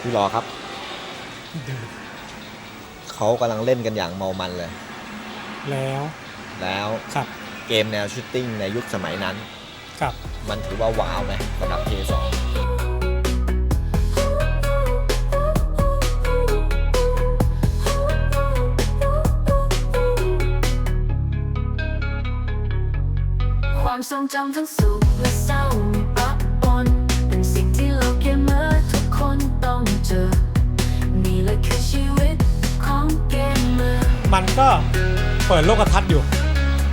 พี่รอครับ เขากำลังเล่นกันอย่างเมามันเลย แล้วแล้วครับเกมแนวชูตติ้งในยุคสมัยนั้น ครับ มันถือว่าว้าวไหมสำหรับ P2 ความทรงจำทั้งสุขและ มอร์มันก็เปิดโลกทัศน์อยู่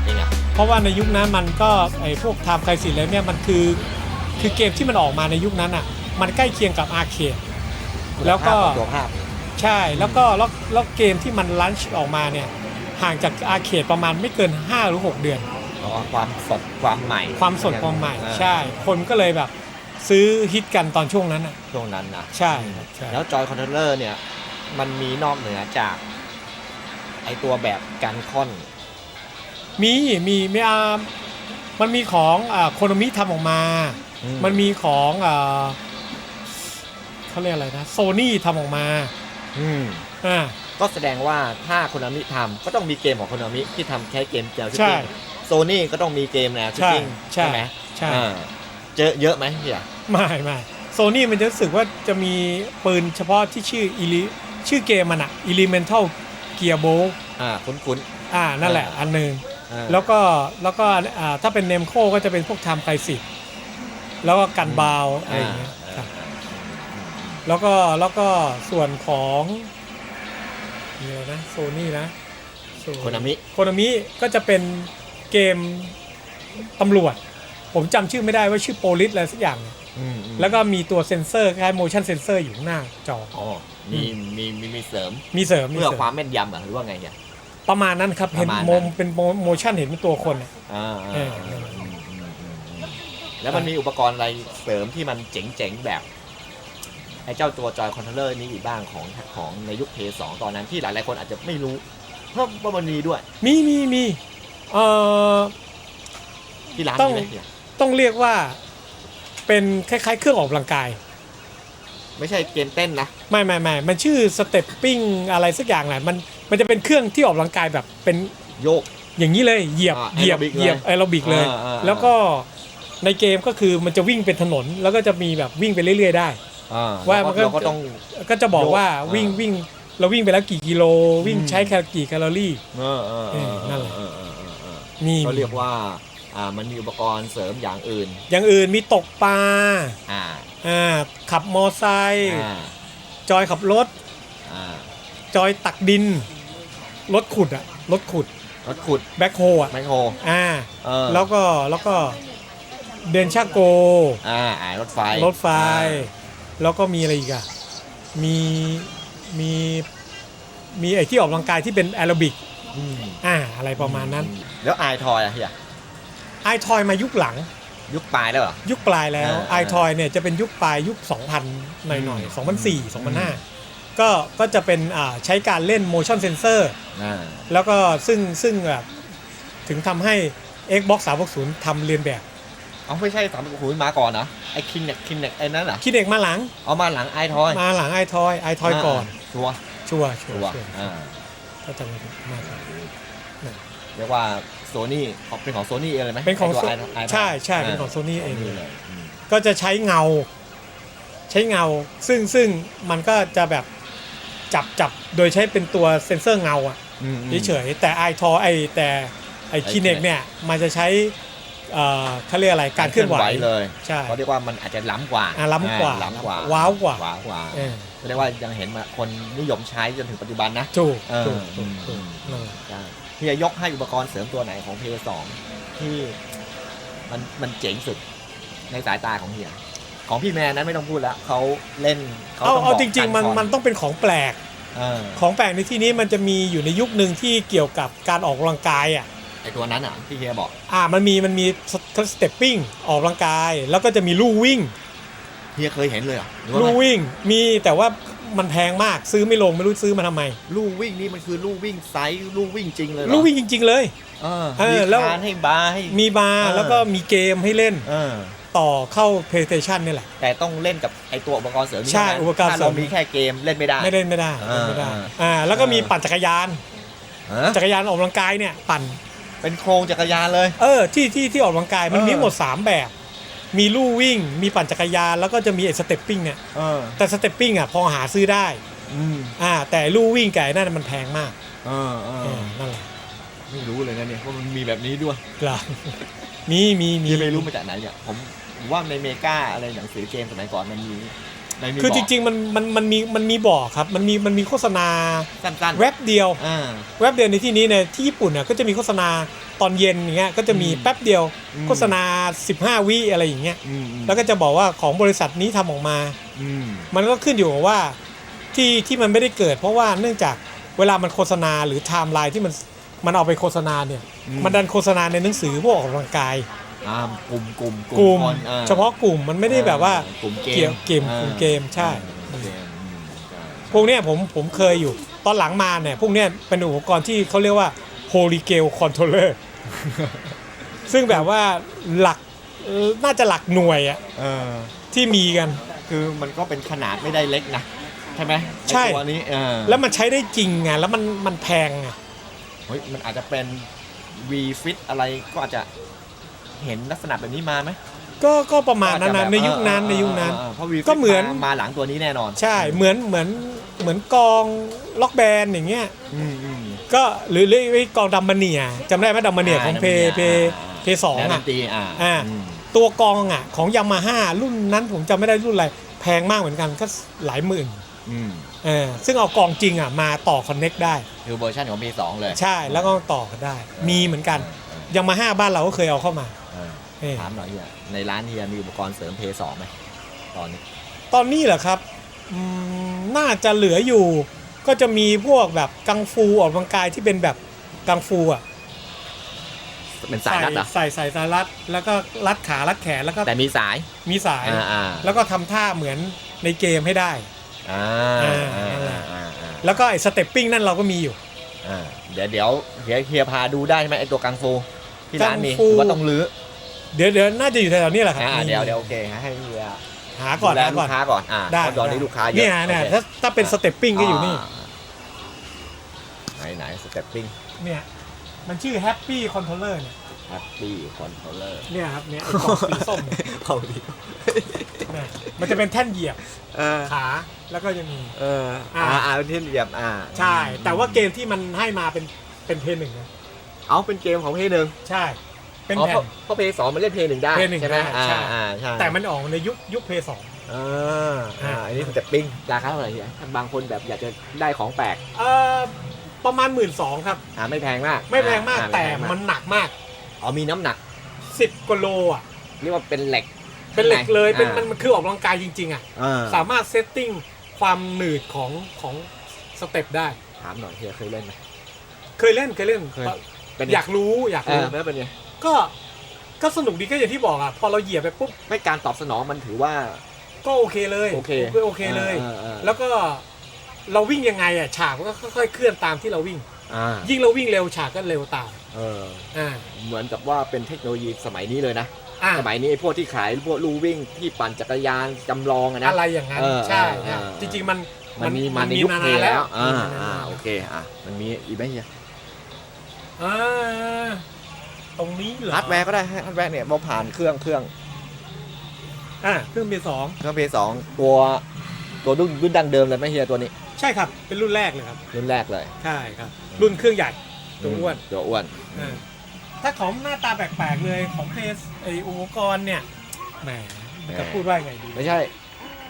นี่ไงเพราะว่าในยุคนั้นมันก็ไอ้พวกไทม์ไคสิแล้วเนี่ยมันคือคือเกมที่มันออกมาในยุคนั้นอะ มันใกล้เคียงกับอาร์เคดแล้วก็ภาพของตัวภาพใช่แล้วก็แล้วแล้วเกมที่มันลันช์ออกมาเนี่ยห่างจากอาร์เคดประมาณไม่เกิน 5 หรือ 6 เดือน อ๋อความสดความใหม่ ความสดความใหม่อ่าใช่ คนก็เลยแบบ ซื้อฮิตกันตอนช่วงนั้นอะช่วงนั้นนะใช่ใช่แล้วจอยคอนโทรลเลอร์เนี่ยมันมีนอกเหนือจาก ไอตัวแบบการค่อน มีมีมีอามันมีของอ่าโคโนมิทำออกมา อืมันมีของอ่าเขาเรียกอะไรนะโซนี่ทำออกมาอืม อ่า ก็แสดงว่าถ้าโคนามิทำก็ต้องมีเกมของโคนามิที่ทำแค่เกมแนวชูตใช่ติ้งโซนี่ก็ต้องมีเกมแนวชูตติ้งใช่ไหมใช่ อ่าเจอเยอะไหมพี่อะไม่ไม่โซนี่มันจะรู้สึกว่าจะมีปืนเฉพาะที่ชื่ออิลิชื่อเกมมันอะ Elemental Gearbo อ่าคุ้น อ่านั่นแหละอ่า อันหนึ่งๆอ่าแล้วก็แล้วก็อ่าถ้าเป็นเนมโคก็จะเป็นพวกไทม์ไคสิแล้วก็กันบาวอะไรอย่างเงี้ยครับ แล้วก็แล้วก็ส่วนของมีอะไรนะโซนี่นะโคนามิ โคนามิก็จะเป็นเกมตำรวจ ผมจำชื่อไม่ได้ว่าชื่อโปลิสอะไรสักอย่าง อืมอืมแล้วก็มีตัวเซ็นเซอร์คล้าย motion sensor อยู่ข้างหน้าจอ อ๋อมีมีมีมีเสริมมีเสริมมีเพื่อเสริมความแม่นยำเหรอหรือว่าไงเนี่ย ประมาณนั้นครับ เห็นประมาณนั้นโมมเป็นโมชั่นเห็นเป็นตัวคนอะ อ่าเออ่าออ่าอืมอืมอืมอืมแล้วมันมีอุปกรณ์อะไรเสริมที่มันเจ๋งๆ แบบไอ้เจ้าตัวจอยคอนโทรลเลอร์นี้อีกบ้างของของในยุคเพย์สองตอนนั้นที่หลายๆคนอาจจะไม่รู้ เพราะว่ามันมีด้วยมีมีมีเอ่อ ที่ร้านต้อง มีไหมเนี่ยต้องเรียกว่า เป็นคล้ายๆ เครื่องออกกำลังกาย ไม่ใช่เกมเต้นนะ ไม่ไม่ไม่มันชื่อสเต็ปปิ้งอะไรสักอย่างแหละมันมันจะเป็นเครื่องที่ออกกำลังกายแบบเป็นโยก อย่างนี้เลยเหยียบอ่าเหยียบ aerobic เหยียบเลยแอโรบิกเลย อ่าอ่าแล้วก็ในเกมก็คือมันจะวิ่งเป็นถนนแล้วก็จะมีแบบวิ่งไปเรื่อยๆได้ อ่าว่าเรามันก็ เราก็ต้อง ก็จะบอกโยกว่าอ่าวิ่งวิ่งเราวิ่งไปแล้วกี่กิโล วิ่งอืมใช้แคลกี่แคลอรี่เออเออเออนั่นแหละ เออเออเออเออมีเขาเรียกว่า อ่ามันมีอุปกรณ์เสริมอย่างอื่น อย่างอื่นมีตกปลาอ่าอ่าขับมอไซค์อ่าจอยขับรถ อ่าจอยตักดิน รถขุดอะรถขุดรถขุดแบ็คโฮอะไมโครอ่าเออแล้วก็แล้วก็เดนชาโก อ่าอ่ารถไฟรถไฟ แล้วก็มีอะไรอีกอะมีมีมีไอ้ที่ออกกำลังกายที่เป็นแอโรบิกอืมอ่าอะไรประมาณนั้น แล้วไอทอยอะเฮีย ไอทอยมายุคหลัง ยุคปลายแล้วเหรอ ยุคปลายแล้วอ่าไอทอยเนี่ยจะเป็นยุคปลายยุค 2000 หน่อยหน่อยอืม2004 2005 ก็ก็จะเป็นอ่าใช้การเล่น motion sensor อ่าแล้วก็ซึ่งซึ่งแบบถึงทำให้ Xbox 360ทำเรียนแบบ เอาไม่ใช่สามหูมาก่อนนะไอคินเน็กคินเน็กไอ้นั่นเหรอคิดเด็กมาหลัง เอามาหลังไอทอยมาหลังไอทอยไอทอยก่อน ชัวร์ชัวร์ชัชัววร์ร์ชัวร์อ่าถ้าจำไม่ผิดมากครับ เรียกว่าโซนี่เป็นของโซนี่เองเลยไหมเป็นของไตัวโซไอทอยใช่ใช่เป็นของโซนี่เองนี่เลย เลยอืมก็จะใช้เงา ใช้เงา ซึ่งซึ่งมันก็จะแบบจับจับโดยใช้เป็นตัวเซ็นเซอร์เงาอะอืม เฉยๆแต่ไอทอไอแต่ไอไอ้คีเน็ก Kinect เนี่ยมันจะใช้ เอ่อเขาเรียกอะไรการเคลื่อนไหว เลยใช่ เขาเรียกว่ามันอาจจะล้ำกว่าอะล้ำกว่าอ่ล้ำกว่าว้าวกว่า ว้าวกว่าเออเรียกว่ายังเห็นมาคนนิยมใช้จนถึงปัจจุบันนะถูกเออถูกอืถูกมถูกนั่นแหละ ใช่ พี่จะยกให้อุปกรณ์เสริมตัวไหนของเพย์สองที่มันมันเจ๋งสุดในสายตาของเฮียของพี่แมนนั้นไม่ต้องพูดแล้วเขาเล่นเขาเอาต้องเอาบอกจริง ๆ มันการผ่อมันต้องเป็นของแปลกเออของแปลกในที่นี้มันจะมีอยู่ในยุคหนึ่งที่เกี่ยวกับการออกกำลังกายอะไอตัวนั้นอะที่เฮียบอก อ่ามันมีมันมีสเต็ปปิ้งออกกำลังกาย แล้วก็จะมีลู่วิ่งเฮียเคยเห็นเลยเหรอหรือว่าลู่ไงวิ่งมีแต่ว่า มันแพงมากซื้อไม่ลงไม่รู้ซื้อมาทำไม ลู่วิ่งนี่มันคือลู่วิ่งไซส์ลู่วิ่งจริงเลยเหรอลู่วิ่งจริง ๆ เลย เออเออมีแล้ว คานให้บาร์ให้ มีบาร์เออ แล้วก็มีเกมให้เล่นเออต่อเข้า PlayStation นี่แหละ แต่ต้องเล่นกับไอตัวอุปกรณ์เสริมนี้ใช่เท่านั้นอุปกรณ์ถ้าเสริเรามมีแค่เกมเล่นไม่ได้ ไม่เล่นไม่ได้อ่าเล่นไม่ได้อ่าอ่าแล้วก็มีเออปั่นจักรยาน ฮะจักรยานออกกำลังกายเนี่ยปั่น เป็นโครงจักรยานเลย เออที่ที่ที่ออกกำลังกายมันเออ มีหมด 3 แบบ มีลู่วิ่ง มีปั่นจักรยาน แล้วก็จะมีไอ้สเต็ปปิ้งเนี่ยเออแต่สเต็ปปิ้งอะพอหาซื้อได้อืมอ่าแต่ลู่วิ่งไก่นั่นมันแพงมากเออเอเอออนั่นแหละไม่รู้เลยนะเนี่ยว่ามันมีแบบนี้ด้วยเหรอมีมีมี พี่ไม่รู้มาจากไหนเนี่ยผมผมว่าในเมกาอะไรหนังสือเกมสมัยก่อนมันมี มันมีคือจบกริง ๆ มันมันมันมีมันมีบอกครับ มันมีมันมีโฆษณาสั้นๆเว็บเดียว อ่าเว็บเดียวในที่นี้เนี่ยที่ญี่ปุ่นเนี่ยก็จะมีโฆษณาตอนเย็นอย่างเงี้ยก็จะมีอืมแป๊บเดียว อืม โฆษณา 15 วิอะไรอย่างเงี้ยอืมอืมแล้วก็จะบอกว่าของบริษัทนี้ทำออกมา อืมมันก็ขึ้นอยู่กับว่าที่ที่มันไม่ได้เกิด เพราะว่าเนื่องจากเวลามันโฆษณาหรือไทม์ไลน์ที่มันมันเอาไปโฆษณาเนี่ยอืมันดันโฆษณาในหนังสือพวกออกกำลังกาย อ่ากลุ่มกลุ่มกลุ่มคนอ่เฉพาะกลุ่มมันไม่ได้แบบว่ากลุ่มเกมเกี่ยวเกมอ่ากลุ่มเกมใช่ กลุ่มเกมอืมใช่พวกเนี้ยผมผมเคยอยู่ ตอนหลังมาเนี่ยพวกเนี้ยเป็นอุปกรณ์ที่เขาเรียกว่า Holy g a l Controller ซึ่งแบบว่าหลักเอ่อน่าจะหลักหน่วยอะเออที่มีกัน คือมันก็เป็นขนาดไม่ได้เล็กนะใช่ไหมใช่ ไอ้ตัวนี้เออแล้วมันใช้ได้จริงไงแล้วมันมันแพงไงเฮ้ยมันอาจจะเป็น V Fit อะไรก็อาจจะ เห็นลักษณะแบบนี้มาไหมก็ก็ประมาณนั้นก็อนะจจะแบบในยุคนั้นเออในยุคนั้นเออเพราะ V Fit ก็เหมือนามาหลังตัวนี้แน่นอน ใช่เหมือนเหมือนเหมือนกองล็อกแบนอย่างเงี้ยอืมอืมก็หรือหรือไอ้กองดัมมาเนียจำได้ไหมดัมมาเนียของเพเพเพสองแนวดอะนตรีอ่าอ่าอืมตัวกองอะของยามาฮ่ารุ่นนั้นผมจำไม่ได้รุ่นอะไรแพงมากเหมือนกันก็หลายหมื่นอืมเออซึ่งเอากองจริงอะมาต่อคอนเน็กได้คือเวอร์ชันของ P2 เลย ใช่แล้วก็ต่อกันได้ มีเหมือนกันยามาฮ่าบ้านเราก็เคยเอาเข้ามาเออเออ ถามหน่อยเฮียในร้านเฮียมีอุปกรณ์เสริม P2 ไหมตอนนี้ ตอนนี้เหรอครับอืมน่าจะเหลืออยู่ ก็จะมีพวกแบบกังฟูออกกำลังกายที่เป็นแบบกังฟูอะเป็นสายรัดเหรอใส่ใส่สายรัดแล้วก็รัดขารัดแขนแล้วก็แต่มีสายมีสายอ่าอ่าแล้วก็ทำท่าเหมือนในเกมให้ได้อ่าอ่าอ่านั่นแหละอ่าอ่าแล้วก็ไอ้สเต็ปปิ้งนั่นเราก็มีอยู่อ่าเดี๋ยวเดี๋ยวเฮียเฮียพาดูได้ใช่ไหมไอตัวกังฟูที่ร้านมีกังฟูหรือว่าต้องรื้อ เดี๋ยวเดี๋ยวน่าจะอยู่แถวๆนี้แหละครับอ่ามีเดี๋ยวเดี๋ยวโอเคให้เฮียหาก่อนดูแลหาลูก่อน กค้าก่อนอ่าได้เพราะตอนนี้ลูกค้าเยอะเนี่ยเนี่ยโอคถ้าถ้าเป็นสเต็ปปิ้งก็อยู่นี่ไหนไหนสเต็ปปิ้งเนี่ยมันชื่อ Happy Controller เนี่ยแฮปปี้คอนโทรลเลอร์เนี่ยครับเนี่ยไอ้กล่องสีส้มเนี่ยเขาดีเนี่ยมันจะเป็นแท่นเหยียบเออขาแล้วก็ยังมี เอออ่าอ่า อ่าเป็นที่เหลี่ยมอ่าใช่ แต่ว่าเกมที่มันให้มาเป็นเป็นเพย์หนึ่งนะเอาเป็นเกมของเพย์หนึ่งใช่ เป็นอ๋อแผ่เพราะน เพราะเพย์สองมันเล่นเพย์หนึ่งได้เพย์หนึ่งใช่ไหมได้อ่าใช่ อ่าใช่แต่มันออกในยุคยุคเพย์สอง อ่าอ่าอันนี้สเต็ปปิ้งราคาเท่าไหร่เฮียบางคนแบบอยากจะได้ของแปลกเอ่อประมาณหมื่นสองครับ อ่าไม่แพงมากไม่แพงมากอ่แต่ไพงากมันหนักมาก อ๋อมีน้ำหนัก10กิโลอะ เรียกว่าเป็นเหล็กเป็นเหล็กเลยเป็นอ่ามันมันคือออกกำลังกายจริง ๆ อะ อ่าสามารถเซตติ้งความหนืดของของสเต็ปได้ ถามหน่อยเฮียเคยเล่นไหม เคยเล่นเคยเล่นเคย เป็นไงอยากรู้อยากเอรู้อแล้วเป็นไง ก็ก็สนุกดีก็อย่างที่บอกอะพอเราเหยียบไปปุ๊บไม่การตอบสนองมันถือว่า ก็โอเคเลยโอเคโอเคเลยออเออแล้วก็เราวิ่งยังไงอะฉากมันก็ค่อยๆเคลื่อนตามที่เราวิ่งอ่ายิ่งเราวิ่งเร็วฉากก็เร็วตามเอออ่าเหมือนกับว่าเป็นเทคโนโลยีสมัยนี้เลยนะอ่าสมัยนี้ไอ้พวกที่ขายพวกลู่วิ่งที่ปั่นจักรยานจำลองอะนะอะไรอย่างนั้นเออใช่เอออะเออจริงๆมันมันมีมาในยุคนาเพนลแล้วอ่ามีมนนอ่าแล้วโอเคอะมันมีอีกไหมเฮียอ่า ตรงนี้เหรอฮาร์ดแวร์ก็ได้ฮาร์ดแวร์เนี่ยเราผ่านเครื่องเครื่องอ่าเครื่องเบสองเครื่องเพย์สองตัวตัวรุ่นรุ่นดั้งเดิมเลยไหมเฮียตัวนี้ ใช่ครับ เป็นรุ่นแรกเลยครับ รุ่นแรกเลยใช่ครับ รุ่นเครื่องใหญ่ตัวอ้วนตัวอ้วนอ่าถ้าของหน้าตาแปลกๆเลยของเพสไออุปกรณ์เนี่ยแหมจะพูดว่าไงดี ไม่ใช่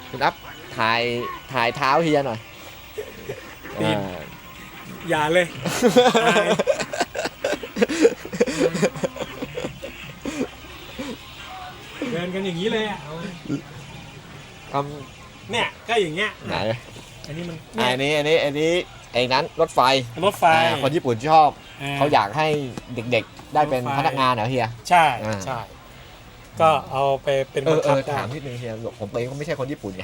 คุณอัพถ่ายถ่ายเท้าเฮียหน่อยตีน อ่าอย่าเลยอาย อย่างนี้เลยอะเอาทเนี่ยก็อย่างเงี้ยำไหนอันนี้มันอันนี้อันนี้อันนี้ไอ้นั้นรถไฟรถไฟอ่าคนญี่ปุ่นชอบ เขาอยากให้เด็กๆได้เป็นรถไฟพนักงานเหรอเฮีย ใช่อ่า ใช่ก็เอาไปเป็นเอบัองเอคับอได้ถามนิดนึงเฮียผมเองก็ไม่ใช่คนญี่ปุ่นไง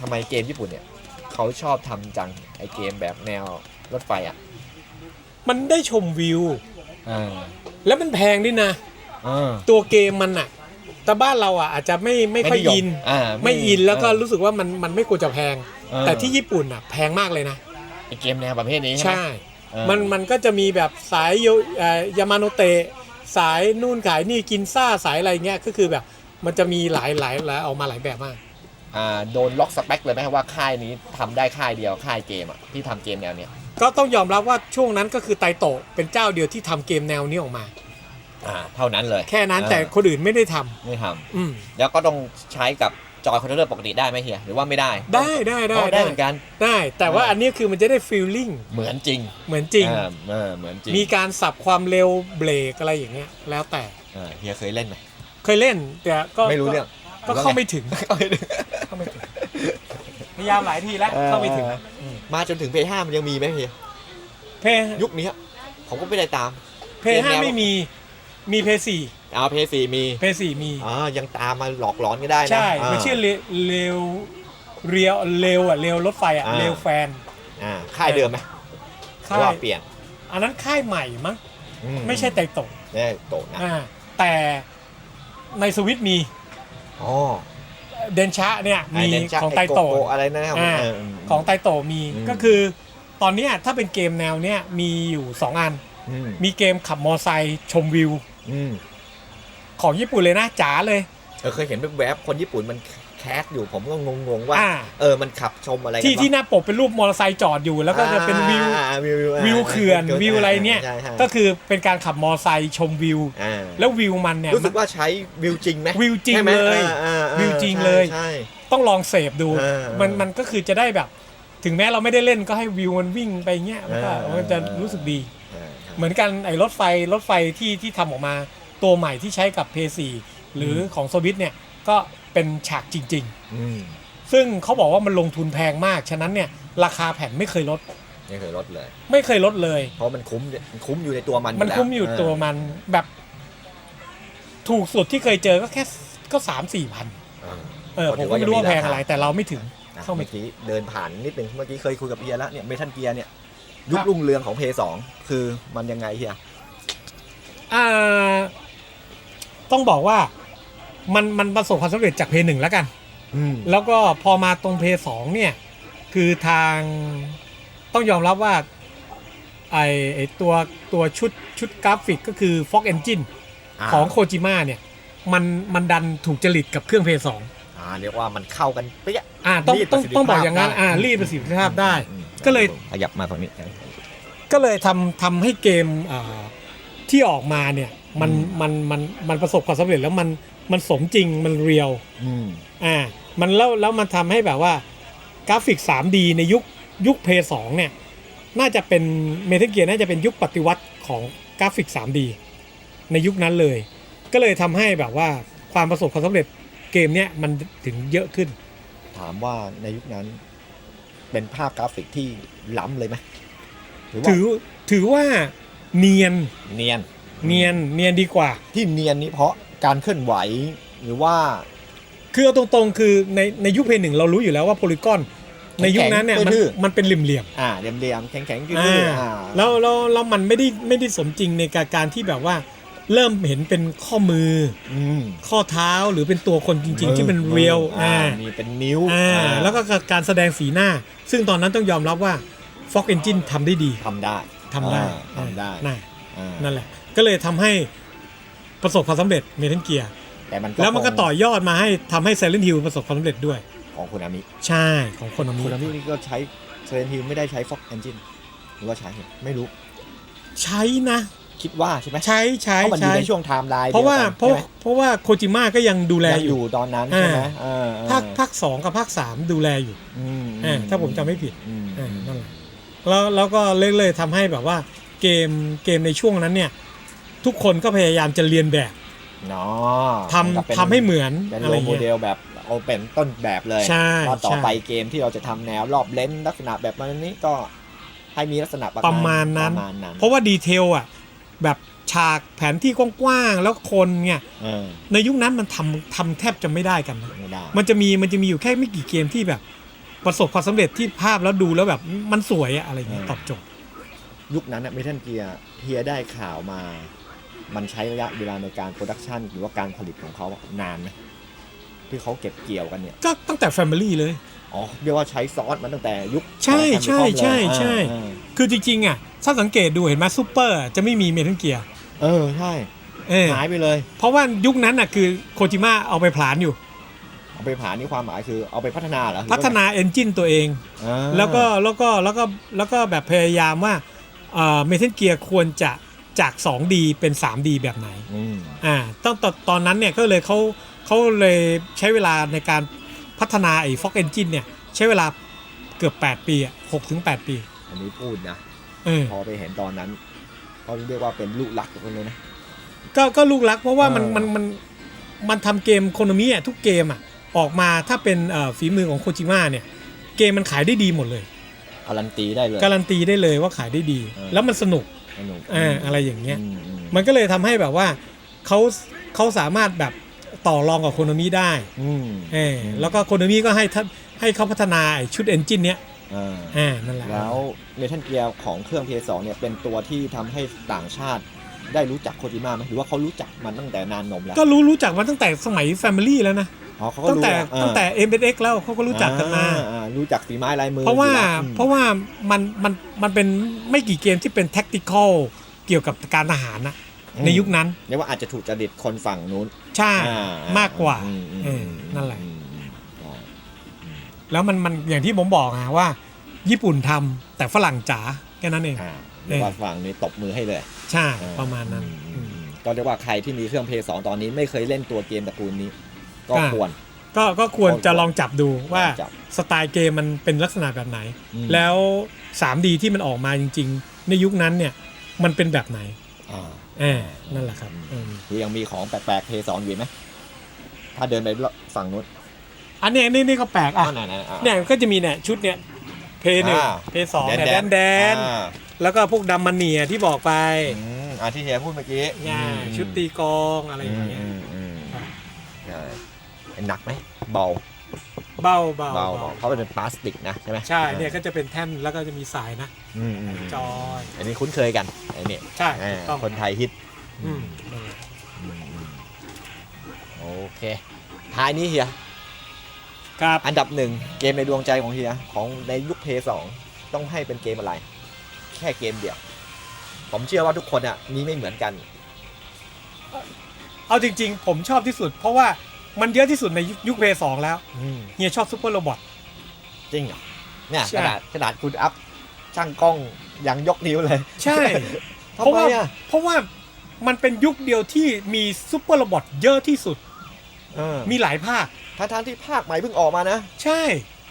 ทำไมเกมญี่ปุ่นเนี่ยเขาชอบทำจังไอเกมแบบแนวรถไฟอะมันได้ชมวิว อ่าแล้วมันแพงด้วยนะ อ่าตัวเกมมันอะ แต่บ้านเราอะอาจจะไม่ไม่ค่อยนิยอินอ่าไม่อินแล้วก็เออรู้สึกว่ามันมันไม่ควรจะแพงเออแต่ที่ญี่ปุ่นอะแพงมากเลยนะไอเกมแนวประเภทนี้ใช่ไหมใช่เออมันมันก็จะมีแบบสายโยเอ่อยามาโนเตะสายนู่นขายนี่กินซ่าสายอะไรเงี้ยก็คือแบบมันจะมีหลายหลายหลายออกมาหลายแบบมากอ่าโดนล็อกสเปคเลยไหมว่าค่ายนี้ทำได้ค่ายเดียวค่ายเกมอะที่ทำเกมแนวเนี้ยก็ต้องยอมรับว่าช่วงนั้นก็คือไตโตะเป็นเจ้าเดียวที่ทำเกมแนวนี้ออกมา อ่าเท่านั้นเลยแค่นั้นเออแต่คนอื่นไม่ได้ทำไม่ทอืมำแล้วก็ต้องใช้กับจอยคอนโทรลเลอร์ปกติได้ไหมเฮียหรือว่าไม่ได้ได้ได้ได้อ๋อได้เหมือนกัน ได้ แต่ว่าเอออัอันนี้คือมันจะได้ฟีลลิ่งเหมือนจริงเหมือนจริง อ่าเออเหมือนจริงมีการสับความเร็วเบรกอะไรอย่างเงี้ย แล้วแต่เออเฮียเคยเล่นไหมเคยเล่นแต่ก็ไม่รู้เรื่องก็เข้าไม่ถึงเข้าไม่ถึง เข้าไม่ถึงพยายามหลายทีแล้วเข้าไม่ถึงเออมาจนถึงเพย์ห้ามันยังมีไหมเฮียเพย์ยุคนี้ผมก็ไม่ได้ตาม เพย์ห้าเกมแนวไม่มี มีเพย์สี่เอาเพย์สี่มีเพย์สี่มีอ๋อยังตามมาหลอกหลอนก็ได้นะใช่ามันชื่อเรเรวเรียวเร็วอะเร็วรถไฟอะอ่าเร็วแฟนอ่าค่ายเดิมไหมหรือค่าว่ายเปลี่ยน อันนั้นค่ายใหม่มั้งอืไม่ใช่ไตโตะได้โตะนะอ่าแต่ในสวิตมีอ๋อเดนชะเนี่ยไอ้มีเดนชาของไตโตะโกโกอะไรนะครับอ่าเออมของไตโตะมีอืมก็คือตอนเนี้ยถ้าเป็นเกมแนวเนี้ยมีอยู่ 2 อันอืมมีเกมขับมอไซค์ชมวิว อืมของญี่ปุ่นเลยนะจ๋าเลยเออเคยเห็นแวบๆคนญี่ปุ่นมันแคสอยู่ผมก็งงๆว่า อ่า เออมันขับชมอะไรกันที่วะที่หน้าปกเป็นรูปมอเตอร์ไซค์จอดอยู่ แล้วก็จะเป็นวิวอ่าวิววิวเขื่อนวิวอะไรเนี่ยใช่ใช่ก็คือเป็นการขับมอไซค์ชมวิว อ่าแล้ววิวมันเนี่ย รู้สึกว่าใช้วิวจริงไหมวิวจริงใช่ไหมเลยอ่าอ่าอ่าวิวจริงเลย ใช่ ต้องลองเสพดู เออมันมันก็คือจะได้แบบ ถึงแม้เราไม่ได้เล่นก็ให้วิวมันวิ่งไปเงี้ยมันก็เออ มันจะรู้สึกดีใช่ เหมือนกันไอ้รถไฟรถไฟที่ที่ทำออกมาตัวใหม่ที่ใช้กับเพย์ซีหรือของสวิตเนี่ยก็เป็นฉากจริง อืมๆ ซึ่งเขาบอกว่ามันลงทุนแพงมาก ฉะนั้นเนี่ยราคาแผ่นไม่เคยลด ไม่เคยลดเลย ไม่เคยลดเลย เพราะมันคุ้มมันคุ้มอยู่ในตัวมันมันแล้วคุ้มอยู่ตัวเมันแบบถูกสุดที่เคยเจอก็แค่ก็สามสี่พันเออ เออผมก็ไม่รู้ว่าแพงอะไร แต่เราไม่ถึงนะเข้าไม่เมื่อถึงกี้เดินผ่านนิดนึงเมื่อกี้เคยคุยกับเฮียแล้วเนี่ยเมทัลเกียร์เนี่ย ยุคครับรุ่งเรืองของเพย์สองคือมันยังไงเฮียอ่า ต้องบอกว่ามันมันประสบความสำเร็จจากเพย์หนึ่งแล้วกันอืมแล้วก็พอมาตรงเพย์สองเนี่ย คือทางต้องยอมรับว่าไอไอตัวตัวชุดชุดกราฟิกก็คือ Fox Engine ของโคจิม a เนี่ย มันมันดันถูกจริตกับเครื่องเพย์สองอ่าเรียกว่ามันเข้ากันเป๊ะอ่าต้องรีดปต้อระงสิทธิต้องบอกภาพอย่างนั้นได้อ่ารีดประสิทธิภาพได้อืม ก็เลยขยับมาฝั่งนี้ ก็เลยทำทำให้เกมอ่าที่ออกมาเนี่ยมันอืมมันมันมันประสบความสำเร็จแล้วมันมันสมจริงมันเรียลอืมอ่ามันแล้วแล้วมันทำให้แบบว่ากราฟิก 3D ในยุคยุคเพย์สองเนี่ย น่าจะเป็นเมทัลเกียร์น่าจะเป็นยุคปฏิวัติของกราฟิก 3D ในยุคนั้นเลย ก็เลยทำให้แบบว่าความประสบความสำเร็จเกมเนี้ยมันถึงเยอะขึ้น ถามว่าในยุคนั้น เป็นภาพกราฟิกที่ล้ำเลยไหมหรือว่าถือถือว่าเนียนเนียนเนียนเนียนดีกว่า ที่เนียนนี้เพราะการเคลื่อนไหวหรือว่า คือเอาตรงๆ คือในในยุคเพย์หนึ่งเรารู้อยู่แล้วว่าโพลีกอนในยุคนั้นเนี่ยมันทื่อมันเป็นเหลี่ยมๆอ่าเหลี่ยมๆแข็งๆดื้อ่าอๆอ่าแล้วแล้วแล้วมันไม่ได้ไม่ได้สมจริงในการการที่แบบว่า เริ่มเห็นเป็นข้อมือ อืมข้อเท้าหรือเป็นตัวคนจริง ๆ ที่เป็นเรียลอ่าอ่า มีเป็นนิ้วอ่าอ่าแล้วก็การแสดงสีหน้า ซึ่งตอนนั้นต้องยอมรับว่า Fox Engine ทำได้ดีทำได้ทำได้อ่าทำได้น่ะอ่านั่นแหละ ก็เลยทำให้ประสบความสำเร็จเมทัลเกียร์แต่มันแล้วมันก็คงต่อยอดมาให้ทำให้ Silent Hill ประสบความสำเร็จด้วย ของคุณอามิใช่ของคนอคุณอามิมีนี่ก็ใช้เซเลนทีไม่ได้ใช้ Fox Engine หรือว่าใช้ไม่รู้ ใช้นะ คิดว่าใช่ไหมใช้ใช้เพราะมันอยู่ใช้ในช่วงไทม์ไลน์เพราะว่าเพราะใช่ไหมเพราะว่าโคจิมะก็ยังดูแลยังออยู่ยู่ตอนนั้นใช่ไหมอ่าเออเออภาคภาคสองกับภาคสามดูแลอยู่อืมอ่าถ้าผมจำไม่ผิดอืมอ่านั่นแหละแล้วแล้วก็เลยเลยทำให้แบบว่าเกมเกมในช่วงนั้นเนี่ย ทุกคนก็พยายามจะเรียนแบบเนาะทำมันก็เป็นทำให้เหมือนเป็นอะโรไรโมเดเงี้ยลแบบเอาเป็นต้นแบบเลยใช่ว่าต่อใช่ไปเกมที่เราจะทำแนวรอบเลนส์ลักษณะแบบนี้ก็ให้มีลักษณะประมาณนั้นประมาณนั้นเพราะว่าดีเทลอะ แบบฉากแผนที่กว้างๆแล้วคนเนี่ยเออ ในยุคนั้นมันทำทำแทบจะไม่ได้กันนะไม่ได้ มันจะมีมันจะมีอยู่แค่ไม่กี่เกมที่แบบ ประสบความสำเร็จที่ภาพแล้วดูแล้วแบบมันสวยอะอะไรเงี้ยตอบโจทย์ ยุคนั้นอะเมทัลเกียร์เฮียได้ข่าวมา มันใช้ระยะเวลาในการโปรดักชันหรือว่าการผลิตของเขานานไหมที่เขาเก็บเกี่ยวกันเนี่ย ก็ตั้งแต่ Family เลย อ๋อเรียกว่าใช้ซอสมาตั้งแต่ยุคใช่ของ Famicom ใช่เลยใช่อ่าคือจริงๆอะถ้าสังเกตดูเห็นไหมซูเปอร์จะไม่มีเมทัลเกียร์เออใช่เออหายไปเลย เพราะว่ายุคนั้นอะคือโคจิมะเอาไปผลานอยู่ เอาไปผ่านนี่ความหมายคือเอาไปพัฒนาเหรอหรือพัฒนาเอนจินตัวเองอ่าแล้วก็แล้วก็แล้วก็แล้วก็แบบพยายามว่าเมทัลเกียร์ควรจะจาก 2D เป็น 3D แบบไหนอืมอ่าตั้งแต่ตอนนั้นเนี่ยก็เลยเขาเขาเลยใช้เวลาในการ พัฒนาไอ้ฟ็อกเอนจินเนี่ย ใช้เวลาเกือบ 8 ปีอะหกถึง8ปี อันนี้พูดนะ เออ พอไปเห็นตอนนั้นเขาเรียกว่าเป็นลูกรักกันเลยนะ ก็ก็ลูกรักเพราะว่ามันเออ มันมันมันทำเกมโคโนมิอะทุกเกมอะออกมาถ้าเป็นเอ่อฝีมือของโคจิมะเนี่ย เกมมันขายได้ดีหมดเลย การันตีได้เลย การันตีได้เลยว่าขายได้ดี เออ แล้วมันสนุกสนุกอ่าอะไรอย่างเงี้ย อืมอืมมันก็เลยทำให้แบบว่าเขาเขาสามารถแบบ ต่อรองกับโคโนมิได้อืมเออแล้วก็โคโนมิก็ให้ท่านให้เขาพัฒนาไอ้ชุดเอนจินเนี้ยอ่าอ่านั่นแหละแล้วเมทัลเกียร์ของเครื่อง PS2 เนี่ยเป็นตัวที่ทำให้ต่างชาติได้รู้จักโคจิมะไหมหรือว่าเขารู้จักมันตั้งแต่นานนมแล้วก็รู้รู้จักมาตั้งแต่สมัย Family แล้วนะ อ๋อเขาก็ตั้งรู้แต่อะอ่าตั้งแต่ m s x แล้วเขาก็รู้จักกันมา อ่อ่รู้จักฝีไม้ลายมือเพราะว่าอยู่แล้วอืมเพราะว่ามันมันมันเป็นไม่กี่เกมที่เป็น tactical เกี่ยวกับการทหารนะในยุคนั้น เรียกว่าอาจจะถูกจริตคนฝั่งนู้น ใช่อ่มากกว่าอืมอืมเออนั่นแหละ อืมอืมใช่แล้วมันมันอย่างที่ผมบอกอะว่า ญี่ปุ่นทำแต่ฝรั่งจ๋าแค่นั้นเอง อ่าเรียกว่าฝั่งนี้ตบมือให้เลยใช่อ่ประมาณนั้นอือืมมก็เรียกว่าใครที่มีเครื่อง PS2 ตอนนี้ไม่เคยเล่นตัวเกมตระกูลนี้ ก็อ่าควร ก็ก็ควรจะลองจับดูว่าลองจับสไตล์เกมมันเป็นลักษณะแบบไหน อืม แล้ว 3D ที่มันออกมาจริง ๆ ในยุคนั้นเนี่ยมันเป็นแบบไหน อ่าเออนั่นแหละครับอืมคือยังมีของแปลกๆ PS2 อยู่ไหมถ้าเดินไปฝั่งนู้นอันเนี้ยนี่นี่ก็แปลกอะอ่าไหนๆอะ เนี่ยก็จะมีเนี่ยชุดเนี่ยเพย์หนึ่งอ่า เพย์สองเนี่ยแดแดนนๆแดนอ่าแล้วก็พวกดัมมันเนียที่บอกไปอืมอ่าที่เฮียพูดเมื่อกี้เนี่ยอืมชุดตีกลองอะไรอย่างเงี้ย อืมอืมครับใช่หนักไหมเบา เบาเบาเบาเบาเพราะมันเป็นพลาสติกนะใช่ไหมใช่เนี่ยก็จะเป็นแท่นแล้วก็จะมีสายนะอืมอืมจอยอันนี้คุ้นเคยกันไอ้นี่ใช่อ่าถูกต้องคนไทยฮิตอืมนั่นแหละอืมอืมโอเคท้ายนี้เฮียครับอันดับหนึ่งเกมในดวงใจของเฮียของในยุคเพย์สองต้องให้เป็นเกมอะไร แค่เกมเดียว ผมเชื่อว่าทุกคนอะมีไม่เหมือนกัน เอาจริง ๆ ผมชอบที่สุด เพราะว่า มันเยอะที่สุดในยุคยุคเพย์สองแล้วอืมเฮียชอบซูเปอร์โรบอทจริงเหรอเนี่ยใช่ขนาดขนาดคุณอัพช่างกล้องยังยกนิ้วเลย ใช่ทำเพราะไมว่าอะเพราะว่ามันเป็นยุคเดียวที่มีซูเปอร์โรบอทเยอะที่สุดเออมีหลายภาคทั้งทที่ภาคใหม่เพิ่งออกมานะ ใช่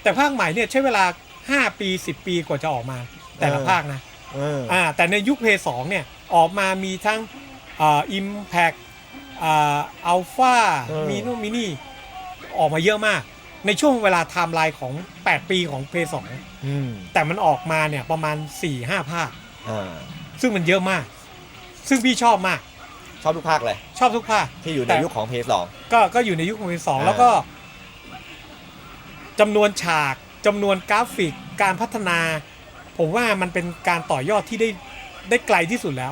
แต่ภาคใหม่เนี่ยใช้เวลา 5 ปี 10 ปีกว่าจะออกมา แต่ละเออภาคนะเอออ่าแต่ในยุคเพย์สองเนี่ยออกมามีทั้งอ่าอิมแพก อ่าอัลฟาเออ มีนู่นมีนี่ ออกมาเยอะมาก ในช่วงเวลาไทม์ไลน์ของ 8 ปีของเพย์สองอืมแต่มันออกมาเนี่ยประมาณ 4-5 ภาค อ่าซึ่งมันเยอะมาก ซึ่งพี่ชอบมาก ชอบทุกภาคเลย ชอบทุกภาค ที่อยู่ในแต่ ยุคของเพย์สอง ก็ก็อยู่ในยุคของเพย์สองอ่า แล้วก็จำนวนฉากจำนวนกราฟิกการพัฒนา ผมว่ามันเป็นการต่อยอดที่ได้ได้ไกลที่สุดแล้ว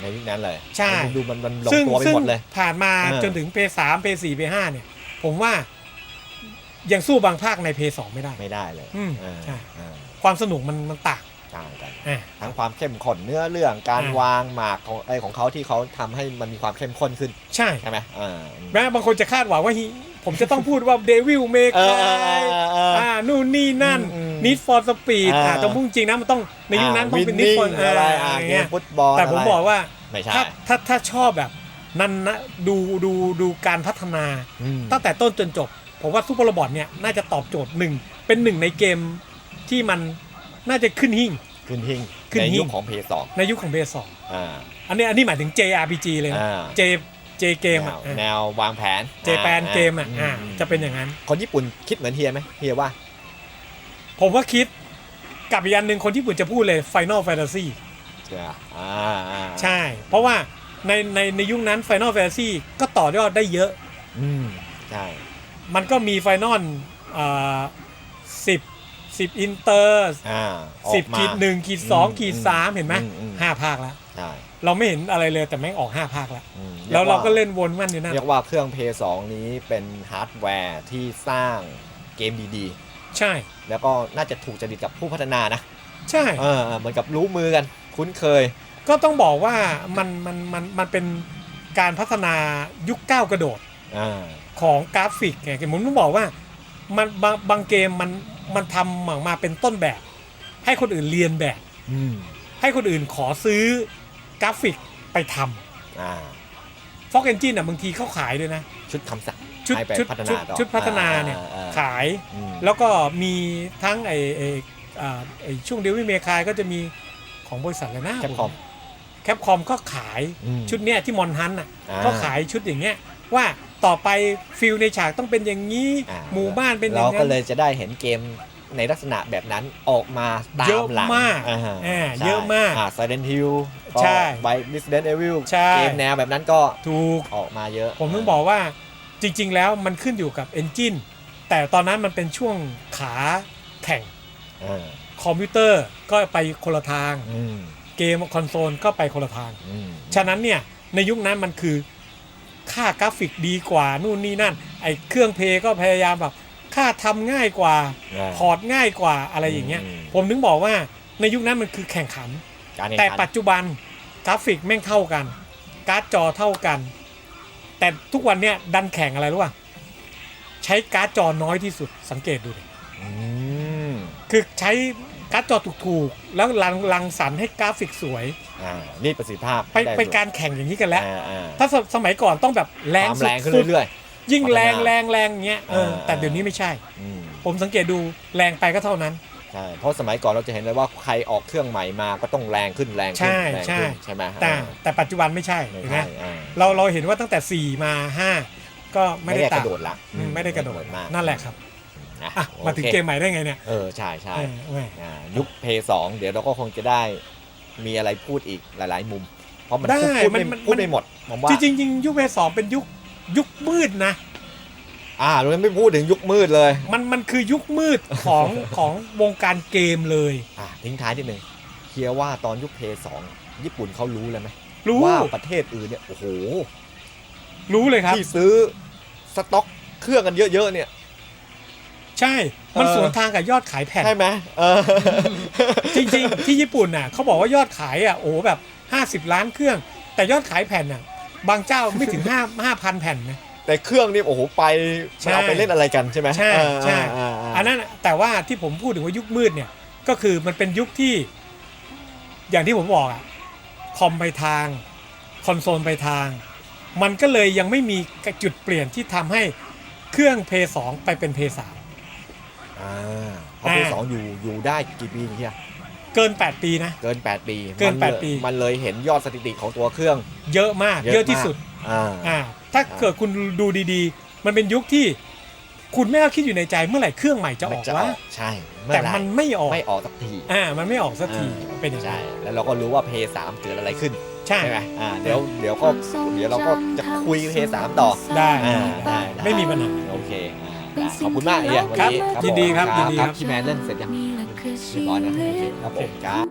ในยุคนั้นเลยใช่มันดูมันมันลงซึ่งตัวไปซึ่งหมดเลย ผ่านมาเออ จนถึงเพย์สามเพย์สี่เพย์ห้าเนี่ย ผมว่ายังสู้บางภาคในเพย์สองไม่ได้ ไม่ได้เลยอืมเออใช่ เออความสนุกมันมันต่างต่างกัน อะ ทั้งความเข้มข้นเนื้อเรื่องการอ่า วางหมากของไอของเขาที่เขาทำให้มันมีความเข้มข้นขึ้นใช่ ใช่ไหมอ่า แม้บางคนจะคาดหวังว่าฮิ ผมจะต้องพูดว่าเดวิลเมเอคอเออเออเอออ่านู่นนี่นั่นอืมนิดฟอร์สปีดอ่าอ่าแต่พุ่งจริงนะมันต้องในยุคนั้นต้องเป็นนิดฟอร์ winning อะไรอ่าอะไรเกเงี้มยฟุตบอลแต่ผมะไรบอกว่าไม่ใช่ถ้าถ้าถ้าชอบแบบนั้นนะดูดูดูการพัฒนาอืมตั้งแต่ต้นจนจบ ผมว่าซูเปอร์โรบอทเนี่ยน่าจะตอบโจทย์หนึ่งเป็นหนึ่งในเกมที่มันน่าจะขึ้นหิ่งขึ้นหิ่งขึ้นในหิ้งยุคของเพย์สองในยุคของเบสองอ่าอันนี้อันนี้หมายถึง JRPG เลยนะอ่า J J เกมแนอะวแนววางแผนเจแปนเกมอะอ่าจะเป็นอย่างนั้น คนญี่ปุ่นคิดเหมือนเฮียไหมเฮียว่า ผมว่าคิดกับอีกอันหนึ่งคนที่ปุ่นจะพูดเลย Final Fantasy ใช่อ่าอ่าใช่ เพราะว่าในในในยุคนั้น Final Fantasy ก็ต่อยอดได้เยอะ อืมใช่มันก็มี Final อ่าสิบสิบอินเตอร์อ่าออสิบมา ขีดหนึ่งขีดสองอืมขีดสามเห็นไหมอืมอืม ห้าภาคแล้ว ใช่ เราไม่เห็นอะไรเลยแต่แม่งออก5ภาคแล้วอืมแล้วเราก็ยเล่นวนมันอยู่นั่นเรียกว่าเครื่อง p 2นี้เป็นฮาร์ดแวร์ที่สร้างเกมดีใช่ ๆ แล้วก็น่าจะถูกจริตกับผู้พัฒนานะใช่ เออเหมือนกับรู้มือกัน คุ้นเคย ก็ต้องบอกว่ามันมันมันมันเป็นการพัฒนายุคก้าวกระโดดอ่า ของกราฟิกไงผมต้องบอกว่ามันบางบางเกมมันมันทำออกมาเป็นต้นแบบ ให้คนอื่นเรียนแบบ อืม ให้คนอื่นขอซื้อ กราฟิกไปทำอ่าฟอกเอนจินอะบางทีเขาขายด้วยนะ ชุดคำสั่งชุดให้ไปชุดพัฒนาชุดต่อชุดพัฒนาเนี่ยอ่อ่ขาย อืมแล้วก็มีทั้งไอ้ไอ้อ่าไอ้ช่วงเดวิเมคายก็จะมีของบริษัทอะไรนะแคปคอม แคปคอมก็ขายอืมชุดเนี้ยที่มอนฮันอะอ่าก็ขายชุดอย่างเงี้ยว่าต่อไปฟิลในฉากต้องเป็นอย่างนี้ อ่า หมู่บ้านเป็นอย่าเรางนั้ก็น เลยจะได้เห็นเกมในลักษณะแบบนั้นออกมาตาเยมอะหลังมากอ่าอ่าใช่เยอะมาก อ่า Silent Hill ใช่ไ Resident Evil ใช่ เกมแนวแบบนั้นก็ถูก ออกมาเยอะผมต้องบอกว่าจริง ๆ แล้วมันขึ้นอยู่กับเอนจินแต่ตอนนั้นมันเป็นช่วงขาแข่งอ่าคอมพิวเตอร์ก็ไปคนละทาง อืมเกมคอนโซลก็ไปคนละทาง อืมฉะนั้นเนี่ย ในยุคนั้นมันคือ ค่ากราฟิกดีกว่านู่นนี่นั่น ไอ้เครื่องเพลย์ก็พยายามแบบ ค่าทำง่ายกว่าอ่าพอร์ตง่ายกว่าอะไรอย่างเงี้ย อืม ผมถึงบอกว่าในยุคนั้นมันคือแข่งขัน การแข่งแต่ขันปัจจุบัน กราฟิกแม่งเท่ากัน การ์ดจอเท่ากัน แต่ทุกวันเนี่ยดันแข่งอะไรรู้ป่ะใช้การ์ดจอน้อยที่สุดสังเกตดูดิอืมคือใช้การ์ดจอถูกๆ แล้วรังรังสรรค์ให้กราฟิกสวย อ่า นี่ประสิทธิภาพไปได้เป็นการแข่งอย่างนี้กันแล้วอ่าอ่าถ้าสสมัยก่อนต้องแบบแรงความสุแรดงขึ้นๆเรื่อยยิ่งแรงพัฒนาแรงแรงเงี้ยเอออ่าแต่เดี๋ยวนี้ไม่ใช่ๆอืมผมสังเกตดูแรงไปก็เท่านั้น ใช่เพราะสมัยก่อนเราจะเห็นเลยว่าใครออกเครื่องใหม่มาก็ต้องแรงขึ้นแรงขึ้นใช่แรงใช่ขึ้นใช่ไหมแต่อ่าแต่ปัจจุบันไม่ใช่ไม่เห็นไหมใช่อ่าเราเราเห็นว่าตั้งแต่ 4 มา 5 ก็ไม่ได้กต่าระงโดดละอืมไม่ได้กระโดดมากนั่นแหละครับนะอะมาถึงโอคเกมใหม่ได้ไงเนี่ยเออใช่ใช่ เออแหม่อ่ายุคเพย์สองเดี๋ยวเราก็คงจะได้มีอะไรพูดอีกหลาย ๆ มุม เพราะมันได้พูดไม่มันมัน พูดไม่หมดผมว่า จริงๆจริงๆยุคเพย์สองเป็นยุคยุคมืดนะ อ่าเราไม่พูดถึงยุคมืดเลย มันมันคือยุคมืดของ ของวงการเกมเลยอ่าทิ้งท้ายนิดนึงเคลียร์ว่าตอนยุคเพย์สองญี่ปุ่นเขารู้แล้วไหมรู้ว่าประเทศอื่นเนี่ยโอ้โหรู้เลยครับ ที่ซื้อสต็อกเครื่องกันเยอะๆเนี่ย ใช่ มันเออสวนทางกับยอดขายแผ่นใช่ไหมเออจริงๆ ที่ญี่ปุ่นน่ะเขาบอกว่ายอดขายอะโอ้โหแบบ 50 ล้านเครื่อง แต่ยอดขายแผ่นน่ะ บางเจ้าไม่ถึง5 5,000 แผ่นนะ แต่เครื่องนี่โอ้โหไปใช่ มันเอาไปเล่นอะไรกันใช่ไหมใช่เออใช่อ่าอ่าอันนั้นน่ะแต่ว่าที่ผมพูดถึงว่ายุคมืดเนี่ยก็คือมันเป็นยุคที่ อย่างที่ผมบอกอะคอมไปทาง คอนโซลไปทาง มันก็เลยยังไม่มีจุดเปลี่ยนที่ทำให้เครื่องเพย์สองไปเป็นเพย์สามอ่าเพราะเพย์สองอยู่อยู่ได้กี่ปีเนี่ยเกิน 8 ปีนะ เกิน 8 ปีเกินมัลย8ปี มันเลยเห็นยอดสถิติของตัวเครื่อง เยอะมาก เยอะเยอะที่มากสุด อ่าอ่าถ้าเกิดคุณดูดีๆ มันเป็นยุคที่คุณไม่เอาคิดอยู่ในใจเมื่อไหร่เครื่องใหม่จะออกจะวะใช่เมื่แต่อไหร่มันไม่ออกไม่ออกสักทีอ่ามันไม่ออกสักทีอ่าเป็นอย่างใช่นั้นแล้วเราก็รู้ว่าเพย์สามเกิดอะไรขึ้นใช่ใช่ไหมอ่าเดี๋ยวเดี๋ยวก็เดี๋ยวเราก็จะคุยเพย์สามต่อได้อ่าได้ด้ไม่มีปัญหาโอเคอ่าได้ขอบคุณมากเอียวันครับนี้ยินดีครับผมยินดีครับพี่แมนเล่นเสร็จยังนี่แหละคือเรีชียบร้อยนะวิโอเคตครับผมขครัอบ